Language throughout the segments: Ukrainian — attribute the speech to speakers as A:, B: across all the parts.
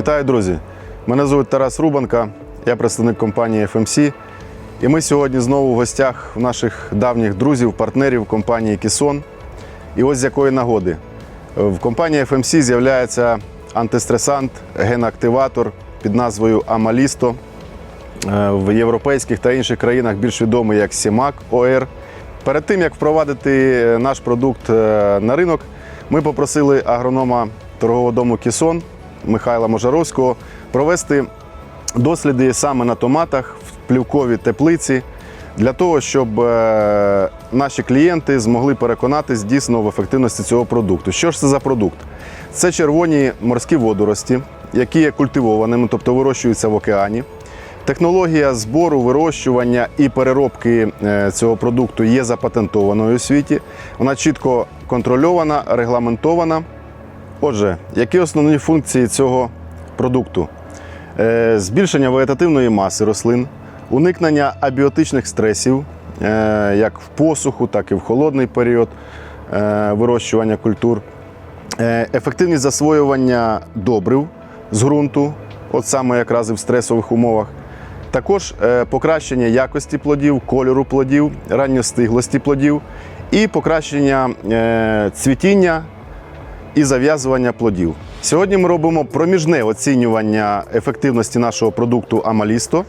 A: Вітаю, друзі! Мене звуть Тарас Рубанка, я представник компанії FMC. І ми сьогодні знову в гостях у наших давніх друзів, партнерів компанії Кісон. І ось з якої нагоди. В компанії FMC з'являється антистресант, геноактиватор під назвою Амалісто. Е, В європейських та інших країнах більш відомий як Сімак ОР. Перед тим як впровадити наш продукт е, на ринок, ми попросили агронома торгового дому Кісон Михайла Можаровського провести досліди саме на томатах в плівковій теплиці для того, щоб е, наші клієнти змогли переконатись дійсно в ефективності цього продукту. Що ж це за продукт? Це червоні морські водорості, які є культивованими, тобто вирощуються в океані. Технологія збору, вирощування і переробки е, цього продукту є запатентованою у світі. Вона чітко контрольована, регламентована. Отже, які основні функції цього продукту? Е, Збільшення вегетативної маси рослин, уникнення абіотичних стресів, е, як в посуху, так і в холодний період е, вирощування культур, ефективність засвоювання добрив з ґрунту, от саме якраз і в стресових умовах. Також покращення якості плодів, кольору плодів, ранньостиглості плодів і покращення цвітіння і зав'язування плодів. Сьогодні ми робимо проміжне оцінювання ефективності нашого продукту Амалісто.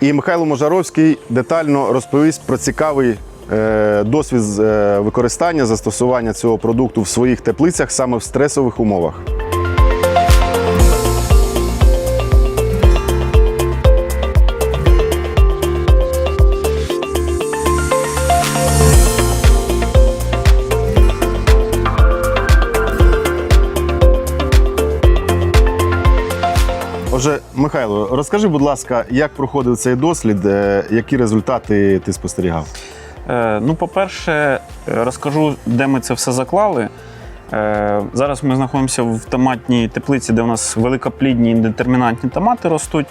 A: І Михайло Можаровський детально розповість про цікавий е, досвід е, використання застосування цього продукту в своїх теплицях саме в стресових умовах. Отже, Михайло, розкажи, будь ласка, як проходив цей дослід, е, які результати ти спостерігав?
B: Е, Ну, по-перше, е, розкажу, де ми це все заклали. Зараз ми знаходимося в томатній теплиці, де у нас великоплідні індетермінантні томати ростуть.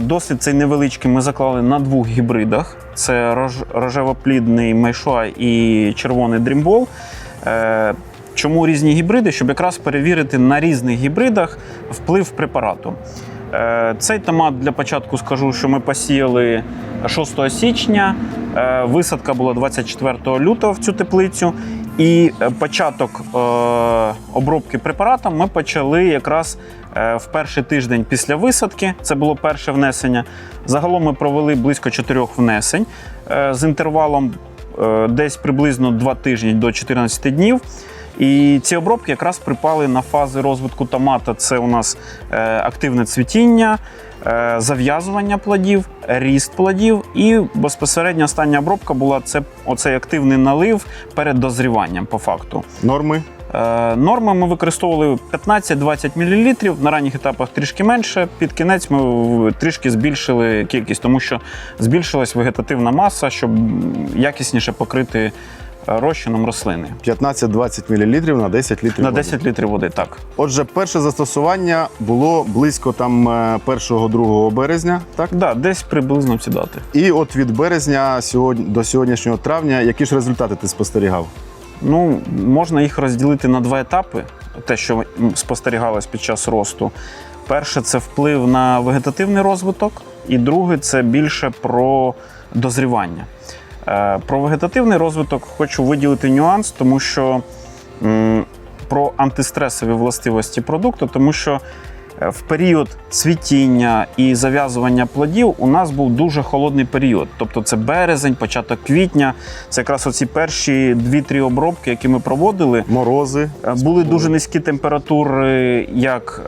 B: Досвід цей невеличкий ми заклали на двох гібридах: це рожевоплідний Майшуа і червоний дрімбол. Чому різні гібриди? Щоб якраз перевірити на різних гібридах вплив препарату. Е, Цей томат для початку скажу, що ми посіяли 6 січня. Е, Висадка була 24 лютого в цю теплицю. І е, початок обробки препаратом ми почали якраз в перший тиждень після висадки. Це було перше внесення. Загалом ми провели близько чотирьох внесень з інтервалом десь приблизно 2 тижні до 14 днів. І ці обробки якраз припали на фази розвитку томата. Це у нас е, активне цвітіння, е, зав'язування плодів, ріст плодів. І безпосередньо остання обробка була це оцей активний налив перед дозріванням по факту.
A: Норми?
B: Е, Норми ми використовували 15-20 мл, на ранніх етапах трішки менше. Під кінець ми трішки збільшили кількість, тому що збільшилась вегетативна маса, щоб якісніше покрити розчином рослини.
A: 15-20 мл на 10 літрів.
B: На
A: води.
B: 10 літрів води, так.
A: Отже, перше застосування було близько там 1-2 березня, так?
B: Да, десь приблизно ці дати.
A: І от від березня сьогодні до сьогоднішнього травня, які ж результати ти спостерігав?
B: Ну, можна їх розділити на два етапи, те, що спостерігалось під час росту. Перше це вплив на вегетативний розвиток, і друге це більше про дозрівання. Е, Про вегетативний розвиток хочу виділити нюанс, тому що про антистресові властивості продукту, тому що е, в період цвітіння і зав'язування плодів у нас був дуже холодний період. Тобто це березень, початок квітня. Це якраз оці перші 2-3 обробки, які ми проводили.
A: Морози.
B: Е, Були дуже низькі температури, як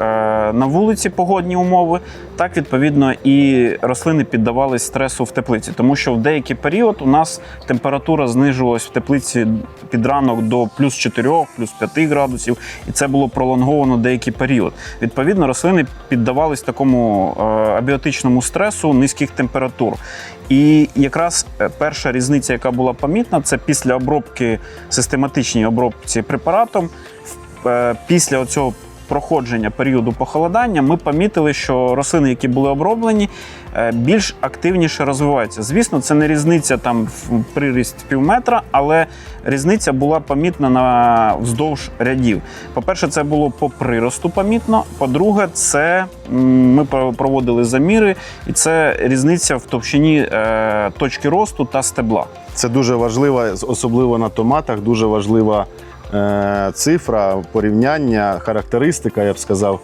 B: на вулиці погодні умови, так відповідно і рослини піддавались стресу в теплиці, тому що в деякий період у нас температура знижувалась в теплиці під ранок до плюс 4, плюс 5 градусів, і це було пролонговано деякий період. Відповідно, рослини піддавались такому е, абіотичному стресу низьких температур. І якраз е, перша різниця, яка була помітна, це після обробки систематичній обробці препаратом. е, Після цього проходження періоду похолодання ми помітили, що рослини, які були оброблені, е, більш активніше розвиваються. Звісно, це не різниця там в приріст пів метра, але різниця була помітна на вздовж рядів. По-перше, це було по приросту помітно. По-друге, це ми проводили заміри, і це різниця в товщині е, точки росту та стебла.
A: Це дуже важлива, особливо на томатах, дуже важлива цифра, порівняння, характеристика, я б сказав,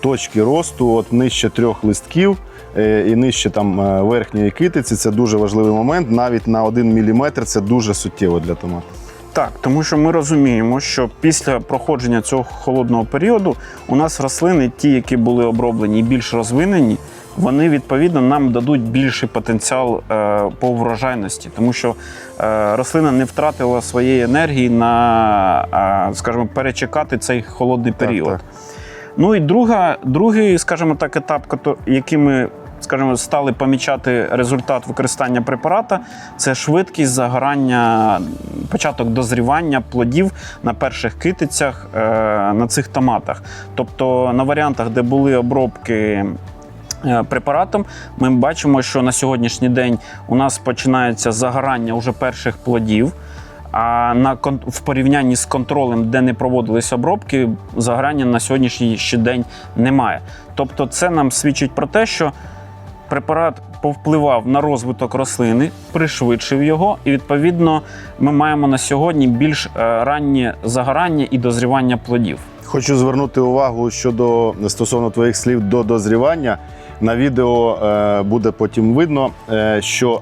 A: точки росту от нижче трьох листків е, і нижче там е, верхньої китиці. Це дуже важливий момент. Навіть на 1 мм це дуже суттєво для томату.
B: Так, тому що ми розуміємо, що після проходження цього холодного періоду у нас рослини, ті, які були оброблені і більш розвинені, вони відповідно нам дадуть більший потенціал е, по врожайності, тому що е, рослина не втратила своєї енергії на, е, скажімо, перечекати цей холодний період.
A: так.
B: Ну і друга, другий, скажімо так, етап, який ми скажімо, стали помічати результат використання препарата, це швидкість загорання, початок дозрівання плодів на перших китицях на цих томатах. Тобто на варіантах, де були обробки. Е, Препаратом ми бачимо, що на сьогоднішній день у нас починається загорання уже перших плодів. А на в порівнянні з контролем, де не проводились обробки, загорання на сьогоднішній ще день немає. Тобто, це нам свідчить про те, що препарат повпливав на розвиток рослини, пришвидшив його, і відповідно ми маємо на сьогодні більш е, раннє загорання і дозрівання плодів.
A: Хочу звернути увагу щодо стосовно твоїх слів до дозрівання. На відео е, буде потім видно, е, що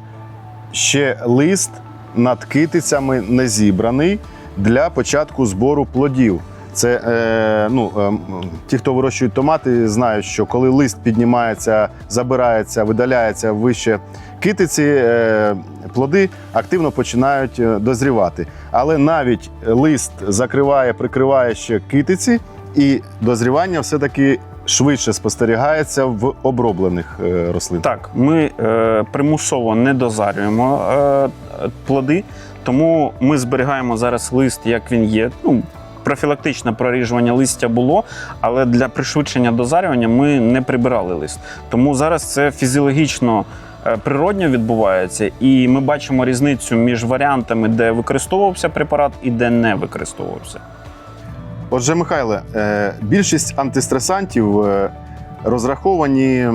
A: ще лист над китицями не зібраний для початку збору плодів. Це е, ну, е, ті, хто вирощують томати, знають, що коли лист піднімається, забирається, видаляється вище китиці, е, плоди активно починають е, дозрівати. Але навіть лист закриває, прикриває ще китиці, і дозрівання все-таки швидше спостерігається в оброблених е, рослинах.
B: Так, ми е, примусово не дозарюємо е, плоди, тому ми зберігаємо зараз лист, як він є. Ну, профілактичне проріжування листя було, але для пришвидшення дозарювання ми не прибирали лист. Тому зараз це фізіологічно. е, Природньо відбувається, і ми бачимо різницю між варіантами, де використовувався препарат і де не використовувався.
A: Отже, Михайле, е, більшість антистресантів е, розраховані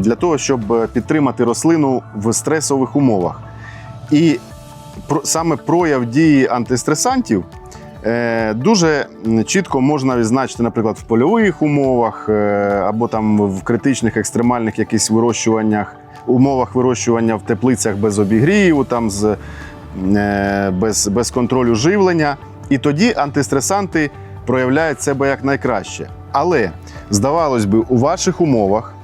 A: для того, щоб підтримати рослину в стресових умовах. І саме прояв дії антистресантів е, дуже чітко можна відзначити, наприклад, в польових умовах або там в критичних екстремальних якихось вирощуваннях, умовах вирощування в теплицях без обігріву, там з, без, без контролю живлення. І тоді антистресанти проявляють себе як найкраще. Але здавалось би, у ваших умовах,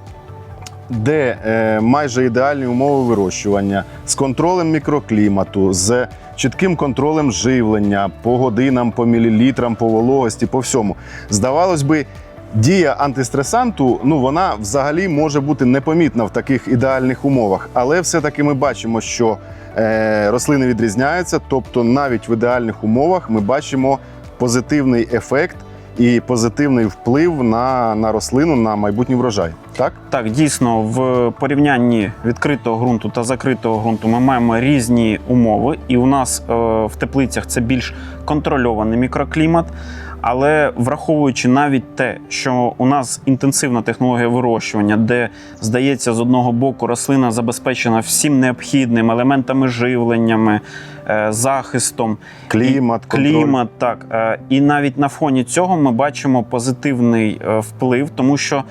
A: де е, майже ідеальні умови вирощування, з контролем мікроклімату, з чітким контролем живлення по годинам, по мілілітрам, по вологості, по всьому, здавалось би. Дія антистресанту, ну вона взагалі може бути непомітна в таких ідеальних умовах, але все-таки ми бачимо, що е, рослини відрізняються, тобто навіть в ідеальних умовах ми бачимо позитивний ефект і позитивний вплив на, на рослину на майбутній врожай. Так?
B: Так, дійсно, в порівнянні відкритого ґрунту та закритого ґрунту ми маємо різні умови, і у нас е, в теплицях це більш контрольований мікроклімат. Але враховуючи навіть те, що у нас інтенсивна технологія вирощування, де здається, з одного боку рослина забезпечена всім необхідним елементами живленнями, захистом,
A: Клімат,
B: і, клімат, так. Е, І навіть на фоні цього ми бачимо позитивний е, вплив, тому що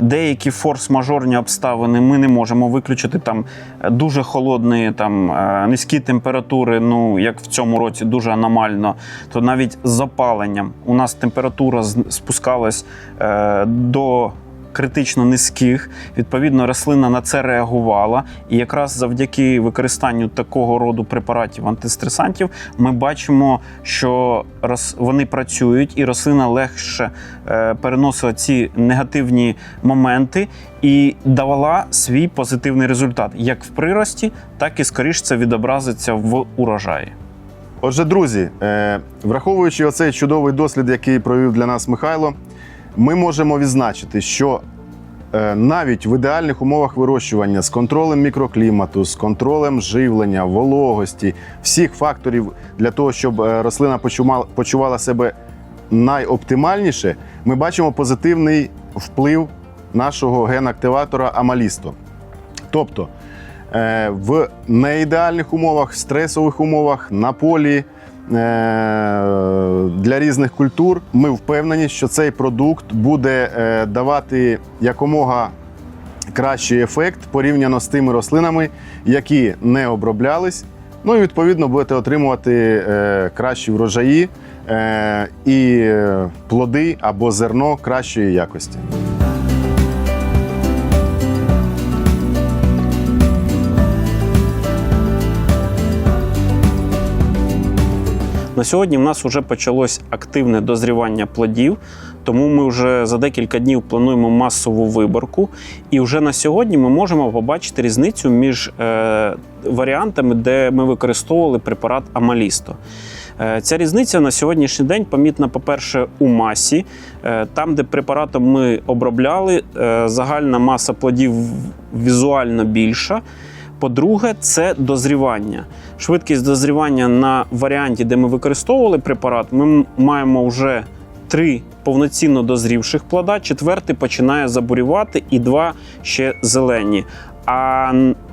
B: деякі форс-мажорні обставини ми не можемо виключити. Там е, дуже холодні, там е, низькі температури, ну як в цьому році дуже аномально. То навіть з запаленням у нас температура спускалась е, до. Критично низьких, відповідно, рослина на це реагувала, і якраз завдяки використанню такого роду препаратів антистресантів ми бачимо, що вони працюють, і рослина легше е, переносила ці негативні моменти і давала свій позитивний результат як в прирості, так і скоріш це відобразиться в урожаї.
A: Отже, друзі, е, враховуючи оцей чудовий дослід, який провів для нас Михайло, ми можемо відзначити, що е, навіть в ідеальних умовах вирощування з контролем мікроклімату, з контролем живлення, вологості, всіх факторів для того, щоб е, рослина почувала, себе найоптимальніше, ми бачимо позитивний вплив нашого ген-активатора Амалісто. Тобто е, в неідеальних умовах, стресових умовах, на полі. Е, Для різних культур ми впевнені, що цей продукт буде е, давати якомога кращий ефект порівняно з тими рослинами, які не оброблялись. Ну і відповідно будете отримувати е, кращі врожаї і плоди або зерно кращої якості.
B: На сьогодні в нас вже почалось активне дозрівання плодів, тому ми вже за декілька днів плануємо масову виборку. І вже на сьогодні ми можемо побачити різницю між е, варіантами, де ми використовували препарат Амалісто. Е, Ця різниця на сьогоднішній день помітна, по-перше, у масі. Е, Там, де препаратом ми обробляли, загальна маса плодів візуально більша. По-друге, це дозрівання. Швидкість дозрівання на варіанті, де ми використовували препарат, ми маємо вже три повноцінно дозрівших плода, четвертий починає забурювати і два ще зелені. А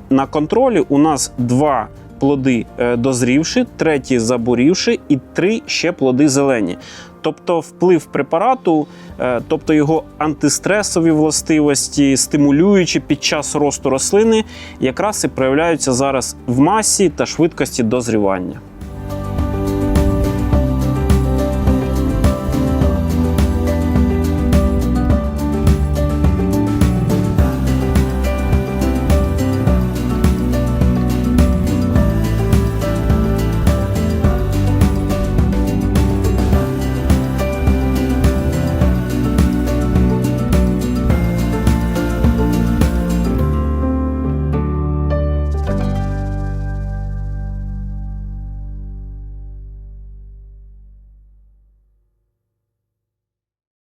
B: на контролі у нас два плоди е, дозрівши, треті забурівши і три ще плоди зелені. Тобто вплив препарату, е, тобто його антистресові властивості, стимулюючі під час росту рослини, якраз і проявляються зараз в масі та швидкості дозрівання.